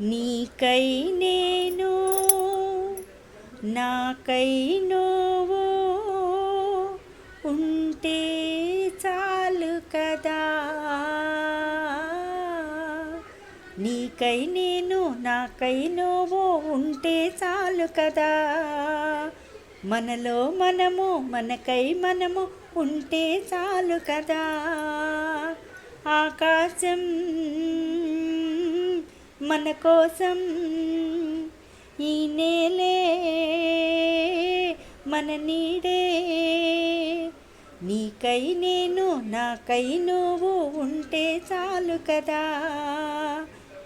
నీకై నేను నాకై నువ్వు ఉంటే చాలు కదా. నీకై నేను నాకై నువ్వు ఉంటే చాలు కదా. మనలో మనము మనకై మనము ఉంటే చాలు కదా. ఆకాశం మన కోసం ఈ నేలే మన నీడే. నీకై నేను నాకై నువ్వు ఉంటే చాలు కదా.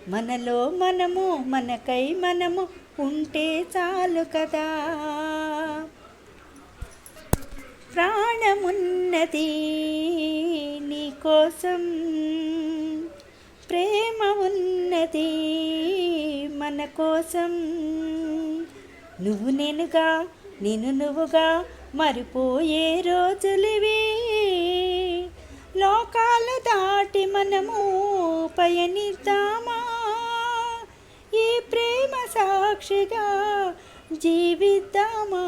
మనలో మనము మనకై మనము ఉంటే చాలు కదా. ప్రాణమున్నది నీకోసం ప్రేమ ఉన్నది మన కోసం. నువ్వు నేనుగా నేను నువ్వుగా మరిపోయే రోజులివి. లోకాలు దాటి మనము పయనిద్దామా? ఈ ప్రేమ సాక్షిగా జీవిద్దామా?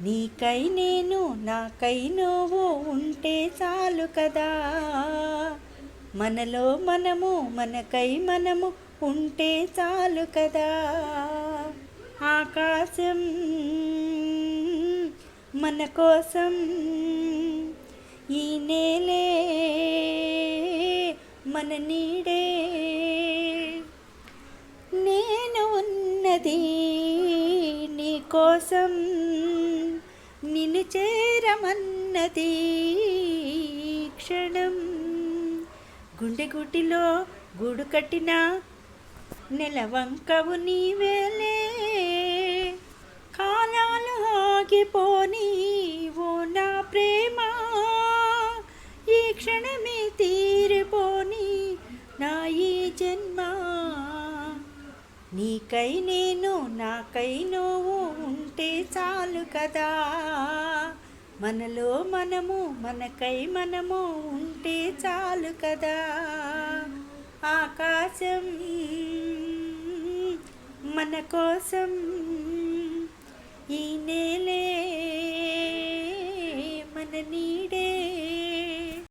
నీకై నేను నాకై నువ్వు ఉంటే చాలు కదా. మనలో మనము మనకై మనము ఉంటే చాలు కదా. ఆకాశం మన కోసం ఈ నేలే మన నీడే. నేను ఉన్నది నీ కోసం నిన్ను చేరమన్నది గుండెగుటిలో గూడు కట్టిన నెలవంకవు నీవేలే కాలాలు ఆగిపోని ఓ నా ప్రేమ. ఈ క్షణమే తీరిపోని నా ఈ జన్మ. నీకై నేను నాకై నువ్వు ఉంటే చాలు కదా. మనలో మనము మనకై మనము ఉంటే చాలు కదా. ఆకాశం మన కోసం ఈ నేలే మన నీడే.